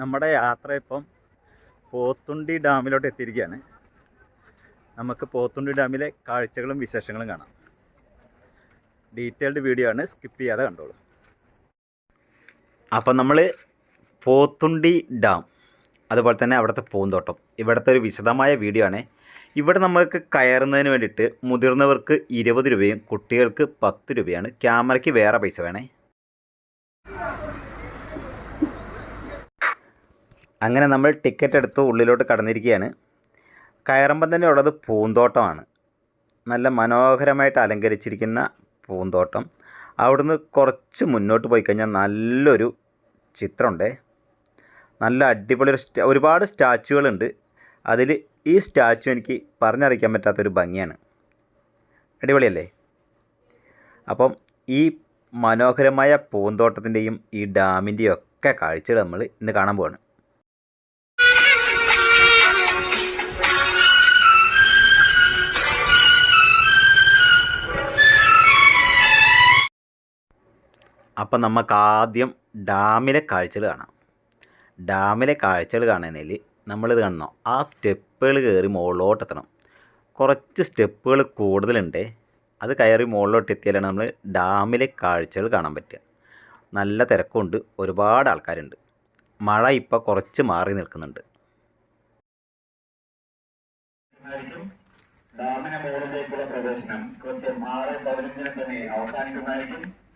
നമ്മുടെ യാത്ര ഇപ്പം പോത്തുണ്ടി ഡാമിലോട്ട് എത്തിയിരിക്കുകയാണ്. നമുക്ക് പോത്തുണ്ടി ഡാമിലെ കാഴ്ചകളും വിശേഷങ്ങളും കാണാം. ഡീറ്റെയിൽഡ് വീഡിയോ ആണ് സ്കിപ്പ് ചെയ്യാതെ കണ്ടോളൂ. അപ്പം നമ്മൾ പോത്തുണ്ടി ഡാം അതുപോലെ തന്നെ അവിടുത്തെ പൂന്തോട്ടം ഇവിടുത്തെ ഒരു വിശദമായ വീഡിയോ ആണ്. ഇവിടെ നമുക്ക് കയറുന്നതിന് വേണ്ടിയിട്ട് മുതിർന്നവർക്ക് ഇരുപത് രൂപയും കുട്ടികൾക്ക് പത്ത് രൂപയാണ്. ക്യാമറയ്ക്ക് വേറെ പൈസ വേണേ. അങ്ങനെ നമ്മൾ ടിക്കറ്റ് എടുത്ത് ഉള്ളിലോട്ട് കടന്നിരിക്കുകയാണ്. കയറുമ്പം തന്നെ ഉള്ളത് പൂന്തോട്ടമാണ്. നല്ല മനോഹരമായിട്ട് അലങ്കരിച്ചിരിക്കുന്ന പൂന്തോട്ടം. അവിടുന്ന് കുറച്ച് മുന്നോട്ട് പോയി കഴിഞ്ഞാൽ നല്ലൊരു ചിത്രമുണ്ട്. നല്ല അടിപൊളി ഒരു ഒരുപാട് സ്റ്റാച്ചുകളുണ്ട്. അതിൽ ഈ സ്റ്റാച്ചു എനിക്ക് പറഞ്ഞറിയിക്കാൻ പറ്റാത്തൊരു ഭംഗിയാണ്. അടിപൊളിയല്ലേ? അപ്പം ഈ മനോഹരമായ പൂന്തോട്ടത്തിന്റെയും ഈ ഡാമിന്റെയും ഒക്കെ കാഴ്ചകൾ നമ്മൾ ഇന്ന് കാണാൻ പോവാണ്. അപ്പം നമുക്ക് ആദ്യം ഡാമിലെ കാഴ്ചകൾ കാണാം. ഡാമിലെ കാഴ്ചകൾ കാണണമെങ്കിൽ നമ്മളിത് കാണണം ആ സ്റ്റെപ്പുകൾ കയറി മുകളിലോട്ടെത്തണം കുറച്ച് സ്റ്റെപ്പുകൾ കൂടുതലുണ്ട്. അത് കയറി മുകളിലോട്ട് എത്തിയാലാണ് നമ്മൾ ഡാമിലെ കാഴ്ചകൾ കാണാൻ പറ്റുക. നല്ല തിരക്കുണ്ട്. ഒരുപാട് ആൾക്കാരുണ്ട്. മഴ ഇപ്പോൾ കുറച്ച് മാറി നിൽക്കുന്നുണ്ട്. ഡാമിന് മുകളിലേക്കുള്ള പ്രവേശനം. കൃത്യം ആറ് പതിനഞ്ചിന് തന്നെ അവസാനിക്കുന്നതായിരിക്കും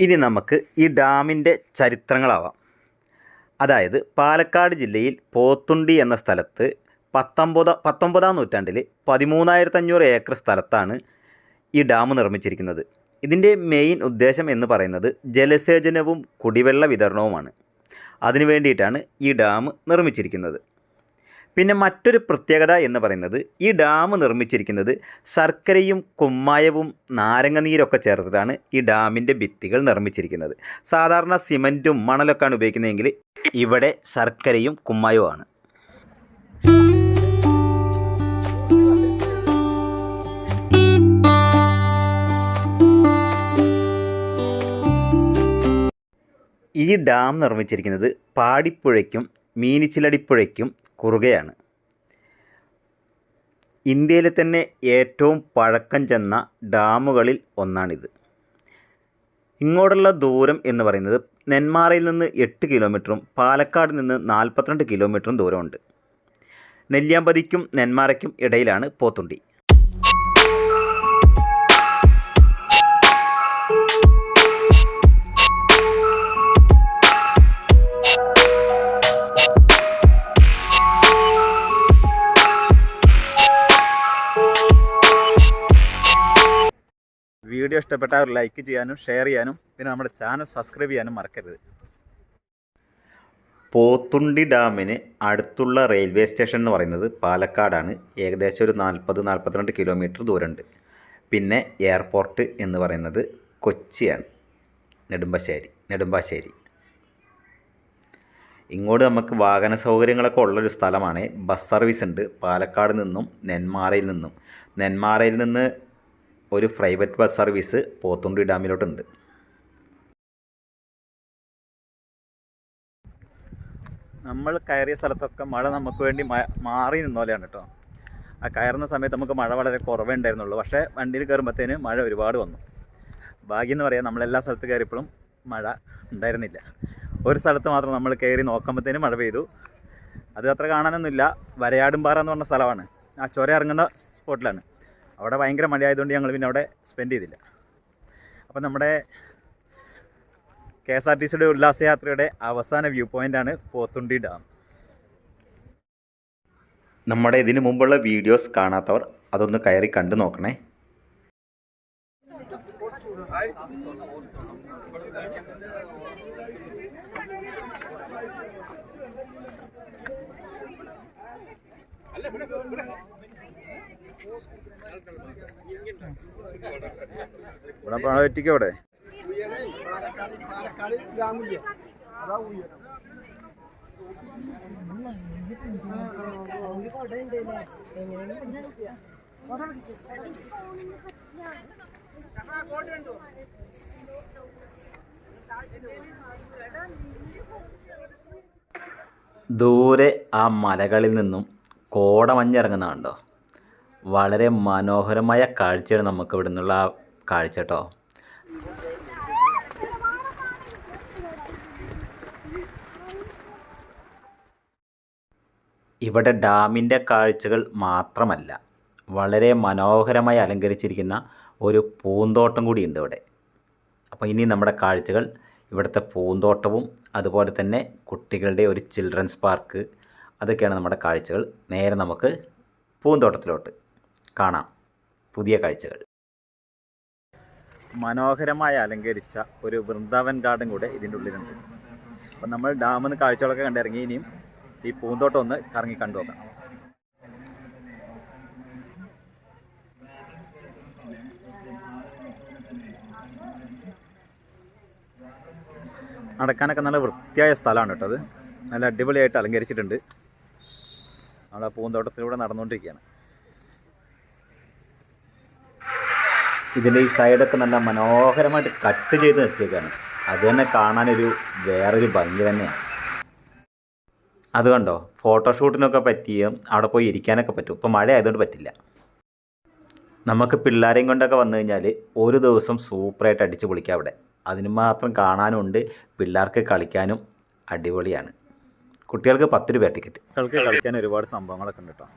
ഇനി നമുക്ക് ഈ ഡാമിന്റെ ചരിത്രങ്ങളാവാം. അതായത് പാലക്കാട് ജില്ലയിൽ പോത്തുണ്ടി എന്ന സ്ഥലത്ത് പത്തൊമ്പത് പത്തൊമ്പതാം നൂറ്റാണ്ടിൽ പതിമൂന്നായിരത്തഞ്ഞൂറ് ഏക്കർ സ്ഥലത്താണ് ഈ ഡാം നിർമ്മിച്ചിരിക്കുന്നത്. ഇതിന്റെ മെയിൻ ഉദ്ദേശം എന്ന് പറയുന്നത് ജലസേചനവും കുടിവെള്ള വിതരണവുമാണ്. അതിനു വേണ്ടിയിട്ടാണ് ഈ ഡാം നിർമ്മിച്ചിരിക്കുന്നത്. പിന്നെ മറ്റൊരു പ്രത്യേകത എന്ന് പറയുന്നത് ഈ ഡാം നിർമ്മിച്ചിരിക്കുന്നത് ശർക്കരയും കുമ്മായവും നാരങ്ങ നീരൊക്കെ ചേർത്തിട്ടാണ് ഈ ഡാമിന്റെ ഭിത്തികൾ നിർമ്മിച്ചിരിക്കുന്നത്. സാധാരണ സിമന്റും മണലൊക്കെയാണ് ഉപയോഗിക്കുന്നതെങ്കിൽ ഇവിടെ ശർക്കരയും കുമ്മായവുമാണ്. ഈ ഡാം നിർമ്മിച്ചിരിക്കുന്നത് പാടിപ്പുഴയ്ക്കും മീനിച്ചിലടിപ്പുഴയ്ക്കും കുറുകയാണ്. ഇന്ത്യയിലെ തന്നെ ഏറ്റവും പഴക്കം ചെന്ന ഡാമുകളിൽ ഒന്നാണിത്. ഇങ്ങോട്ടുള്ള ദൂരം എന്ന് പറയുന്നത് നെന്മാറയിൽ നിന്ന് എട്ട് കിലോമീറ്ററും പാലക്കാട് നിന്ന് നാൽപ്പത്തിരണ്ട് കിലോമീറ്ററും ദൂരമുണ്ട്. നെല്ലിയാമ്പതിക്കും നെന്മാറയ്ക്കും ഇടയിലാണ് പോത്തുണ്ടി. വീഡിയോ ഇഷ്ടപ്പെട്ടാൽ ഒരു ലൈക്ക് ചെയ്യാനും ഷെയർ ചെയ്യാനും പിന്നെ നമ്മുടെ ചാനൽ സബ്സ്ക്രൈബ് ചെയ്യാനും മറക്കരുത്. പോത്തുണ്ടി ഡാമിന് അടുത്തുള്ള റെയിൽവേ സ്റ്റേഷൻ എന്ന് പറയുന്നത് പാലക്കാടാണ്. ഏകദേശം ഒരു നാൽപ്പത് നാൽപ്പത്തിരണ്ട് കിലോമീറ്റർ ദൂരമുണ്ട്. പിന്നെ എയർപോർട്ട് എന്ന് പറയുന്നത് കൊച്ചിയാണ്. നെടുമ്പാശ്ശേരി നെടുമ്പാശ്ശേരി. ഇങ്ങോട്ട് നമുക്ക് വാഹന സൗകര്യങ്ങളൊക്കെ ഉള്ളൊരു സ്ഥലമാണ്. ബസ് സർവീസ് ഉണ്ട്. പാലക്കാട് നിന്നും നെന്മാറയിൽ നിന്നും. നെന്മാറയിൽ നിന്ന് ഒരു പ്രൈവറ്റ് ബസ് സർവീസ് പോത്തുണ്ടി ഡാമിലോട്ടുണ്ട്. നമ്മൾ കയറിയ സ്ഥലത്തൊക്കെ മഴ നമുക്ക് വേണ്ടി മാറി നിന്നോലെയാണ് കേട്ടോ. ആ കയറുന്ന സമയത്ത് നമുക്ക് മഴ വളരെ കുറവേ ഉണ്ടായിരുന്നുള്ളൂ. പക്ഷേ വണ്ടിയിൽ കയറുമ്പോഴത്തേന് മഴ ഒരുപാട് വന്നു. ഭാഗ്യം എന്ന് പറയാം നമ്മളെല്ലാ സ്ഥലത്ത് കയറിയപ്പോഴും മഴ ഉണ്ടായിരുന്നില്ല. ഒരു സ്ഥലത്ത് മാത്രം നമ്മൾ കയറി നോക്കുമ്പോഴത്തേനും മഴ പെയ്തു. അത് അത്ര കാണാനൊന്നുമില്ല. വരയാടുംപാറ എന്ന് പറഞ്ഞ സ്ഥലമാണ്. ആ ചുര ഇറങ്ങുന്ന സ്പോട്ടിലാണ്. അവിടെ ഭയങ്കര മഴയായതുകൊണ്ട് ഞങ്ങൾ പിന്നെ അവിടെ സ്പെൻഡ് ചെയ്തില്ല. അപ്പം നമ്മുടെ കെ എസ് ആർ ടി സിയുടെ ഉല്ലാസയാത്രയുടെ അവസാന വ്യൂ പോയിന്റാണ് പോത്തുണ്ടി ഡാം നമ്മുടെ ഇതിനു മുമ്പുള്ള വീഡിയോസ് കാണാത്തവർ അതൊന്ന് കയറി കണ്ടു നോക്കണേ. ഇവിടെ ഉയരം ദൂരെ ആ മലകളിൽ നിന്നും കോടമഞ്ഞിറങ്ങുന്ന കണ്ടോ വളരെ മനോഹരമായ കാഴ്ചയാണ് നമുക്ക് ഇവിടെ നിന്നുള്ള ആ കാഴ്ച കേട്ടോ. ഇവിടെ ഡാമിന്റെ കാഴ്ചകൾ മാത്രമല്ല വളരെ മനോഹരമായി അലങ്കരിച്ചിരിക്കുന്ന ഒരു പൂന്തോട്ടം കൂടിയുണ്ട് ഇവിടെ. അപ്പോൾ ഇനി നമ്മുടെ കാഴ്ചകൾ ഇവിടുത്തെ പൂന്തോട്ടവും അതുപോലെ തന്നെ കുട്ടികളുടെ ഒരു ചിൽഡ്രൻസ് പാർക്ക് അതൊക്കെയാണ് നമ്മുടെ കാഴ്ചകൾ. നേരെ നമുക്ക് പൂന്തോട്ടത്തിലോട്ട്. കാണാം. പുതിയ കാഴ്ചകൾ. മനോഹരമായി അലങ്കരിച്ച ഒരു വൃന്ദാവൻ ഗാർഡൻ കൂടെ ഇതിന്റെ ഉള്ളിലുണ്ട്. അപ്പം നമ്മൾ ഡാമിൽ കാഴ്ചകളൊക്കെ കണ്ടിറങ്ങി ഇനിയും ഈ പൂന്തോട്ടം ഒന്ന് കറങ്ങി കണ്ടു നോക്കാം. നടക്കാനൊക്കെ നല്ല വൃത്തിയായ സ്ഥലമാണ് കേട്ടോ അത്. നല്ല അടിപൊളിയായിട്ട് അലങ്കരിച്ചിട്ടുണ്ട്. നമ്മൾ ആ പൂന്തോട്ടത്തിലൂടെ നടന്നുകൊണ്ടിരിക്കുകയാണ്. ഇതിന്റെ ഈ സൈഡൊക്കെ നല്ല മനോഹരമായിട്ട് കട്ട് ചെയ്ത് നിർത്തിയേക്കാണ്. അത് തന്നെ കാണാനൊരു വേറൊരു ഭംഗി തന്നെയാണ് അത് കണ്ടോ? ഫോട്ടോഷൂട്ടിനൊക്കെ പറ്റിയും അവിടെ പോയി ഇരിക്കാനൊക്കെ പറ്റും. ഇപ്പം മഴ ആയതുകൊണ്ട് പറ്റില്ല. നമുക്ക് പിള്ളേരെയും കൊണ്ടൊക്കെ വന്നു കഴിഞ്ഞാൽ ഒരു ദിവസം സൂപ്പറായിട്ട് അടിച്ച് പൊളിക്കാം അവിടെ. അതിന് മാത്രം കാണാനുണ്ട്. പിള്ളേർക്ക് കളിക്കാനും അടിപൊളിയാണ്. കുട്ടികൾക്ക് പത്ത് രൂപ ടിക്കറ്റ് കുട്ടികൾക്ക് കളിക്കാൻ ഒരുപാട് സംഭവങ്ങളൊക്കെ ഉണ്ട് കേട്ടോ.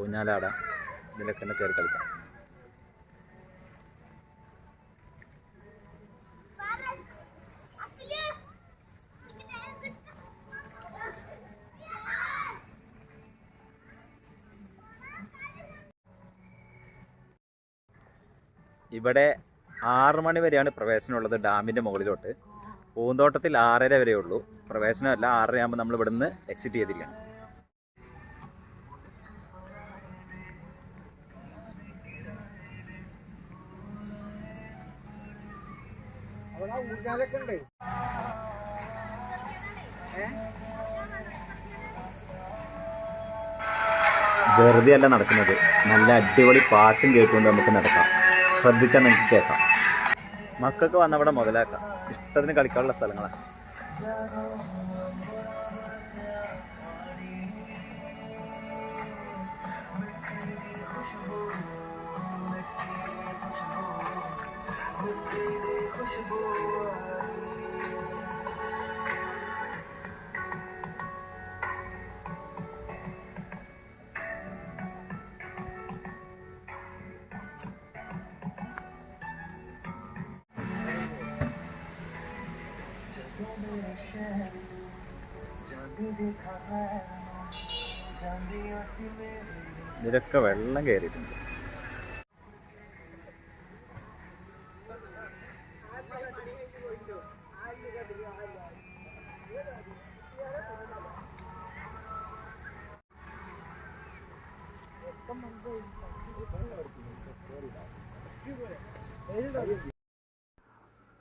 ഊഞ്ഞാലാടാം. ഇതിലൊക്കെ കയറി കളിക്കാം. ഇവിടെ ആറ് മണി വരെയാണ് പ്രവേശനമുള്ളത് ഡാമിന്റെ മുകളിലോട്ട്. പൂന്തോട്ടത്തിൽ ആറര വരെ ഉള്ളൂ. പ്രവേശനമല്ല ആറര ആകുമ്പോൾ നമ്മൾ ഇവിടുന്ന് എക്സിറ്റ് ചെയ്തിരിക്കണം. വെറുതെയല്ല ഊഞ്ഞാലൊക്കെ ഉണ്ട്. വെറുതെ അല്ല നടക്കുന്നത്. നല്ല അടിപൊളി പാട്ടും കേട്ടുകൊണ്ട് നമുക്ക് നടക്കാം. ശ്രദ്ധിച്ചാൽ നിങ്ങൾക്ക് കേൾക്കാം മക്കൾക്ക് വന്നവിടെ മുതലാക്കാം. ഇഷ്ടത്തിന് കളിക്കാനുള്ള സ്ഥലങ്ങളാണ് ഇതിലൊക്കെ വെള്ളം കയറിയിട്ടുണ്ട്.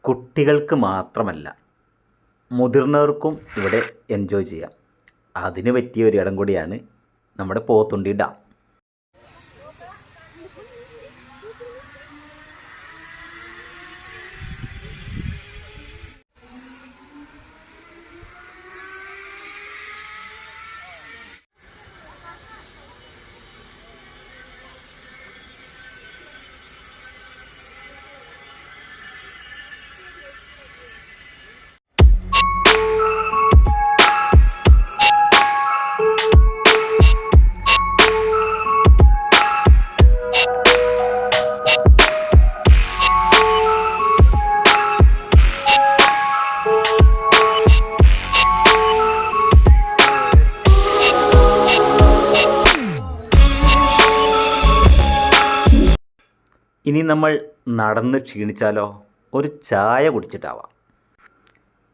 കുട്ടികൾക്ക് മാത്രമല്ല മുതിർന്നവർക്കും ഇവിടെ എൻജോയ് ചെയ്യാം. അതിന് പറ്റിയ ഒരു ഇടം കൂടിയാണ് നമ്മുടെ പോത്തുണ്ടി ഡാം. ഇനി നമ്മൾ നടന്ന് ക്ഷീണിച്ചാലോ? ഒരു ചായ കുടിച്ചിട്ടാവാം.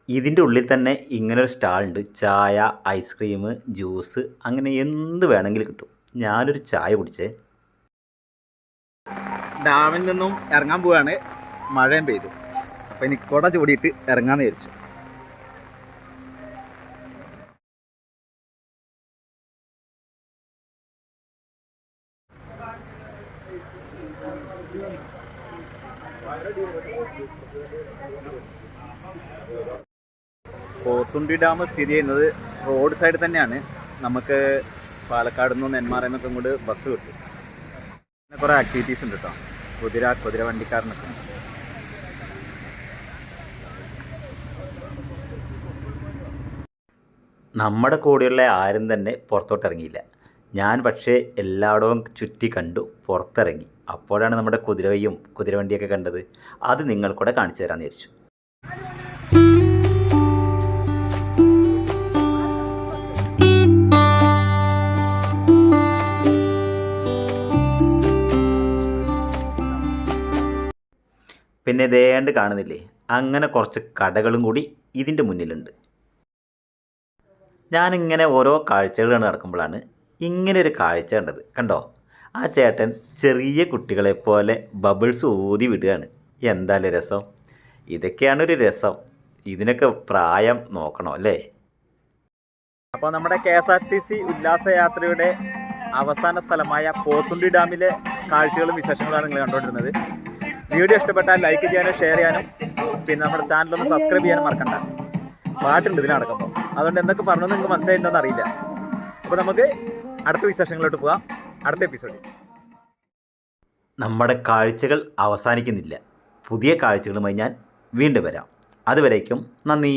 ഇതിന്റെ ഉള്ളിൽ തന്നെ ഇങ്ങനൊരു സ്റ്റാൾ ഉണ്ട് ചായ ഐസ്ക്രീം ജ്യൂസ് അങ്ങനെ എന്ത് വേണമെങ്കിലും കിട്ടും. ഞാനൊരു ചായ കുടിച്ചേ. ഡാമിൽ നിന്നും ഇറങ്ങാൻ പോവാണ്. മഴയും പെയ്തു. അപ്പോൾ ഇനി കുട ചൂടിയിട്ട് ഇറങ്ങാമെന്ന് വിചാരിച്ചു. പോത്തുണ്ടി ഡാം സ്ഥിതി ചെയ്യുന്നത് റോഡ് സൈഡ് തന്നെയാണ്. നമുക്ക് പാലക്കാട് നിന്ന് നെന്മാറയിൽ നിന്നൊക്കെ ഇങ്ങോട്ട് ബസ് കിട്ടും. പിന്നെ കുറേ ആക്ടിവിറ്റീസ് ഉണ്ട് കേട്ടോ കുതിര കുതിര വണ്ടിക്കാരനൊക്കെ. നമ്മുടെ കൂടെയുള്ള ആരും തന്നെ പുറത്തോട്ട് ഇറങ്ങിയില്ല ഞാൻ പക്ഷേ എല്ലായിടവും ചുറ്റി കണ്ടു പുറത്തിറങ്ങി. അപ്പോഴാണ് നമ്മുടെ കുതിരവയും കുതിരവണ്ടിയൊക്കെ കണ്ടത്. അത് നിങ്ങൾക്കൂടെ കാണിച്ചു തരാമെന്ന് വിചാരിച്ചു. പിന്നെ ദേണ്ട് കാണുന്നില്ലേ? അങ്ങനെ കുറച്ച് കടകളും കൂടി ഇതിന്റെ മുന്നിലുണ്ട്. ഞാനിങ്ങനെ ഓരോ കാഴ്ചകൾ നടക്കുമ്പോഴാണ് ഇങ്ങനെ ഒരു കാഴ്ച കണ്ടത്. കണ്ടോ? ആ ചേട്ടൻ ചെറിയ കുട്ടികളെ പോലെ ബബിൾസ് ഊതി വിടുകയാണ്. എന്തായാലും രസം? ഇതൊക്കെയാണ് ഒരു രസം. ഇതിനൊക്കെ പ്രായം നോക്കണോ അല്ലേ? അപ്പോൾ നമ്മുടെ K S R T C ഉല്ലാസയാത്രയുടെ അവസാന സ്ഥലമായ പോത്തുണ്ടി ഡാമിലെ കാഴ്ചകളും വിശേഷങ്ങളാണ് നിങ്ങൾ കണ്ടുകൊണ്ടിരുന്നത്. വീഡിയോ ഇഷ്ടപ്പെട്ടാൽ ലൈക്ക് ചെയ്യാനും ഷെയർ ചെയ്യാനും പിന്നെ നമ്മുടെ ചാനലൊന്ന് സബ്സ്ക്രൈബ് ചെയ്യാനും മറക്കണ്ട. പാട്ടുണ്ട് ഇതിനടക്കുമ്പോൾ അതുകൊണ്ട് എന്തൊക്കെ പറഞ്ഞു നിങ്ങൾക്ക് മനസ്സിലായിട്ടുണ്ടോ അറിയില്ല. അപ്പോൾ നമുക്ക് അടുത്ത വിശേഷങ്ങളിലോട്ട് പോകാം അടുത്ത എപ്പിസോഡിൽ നമ്മുടെ കാഴ്ചകൾ അവസാനിക്കുന്നില്ല. പുതിയ കാഴ്ചകളുമായി ഞാൻ വീണ്ടും വരാം. അതുവരേക്കും നന്ദി.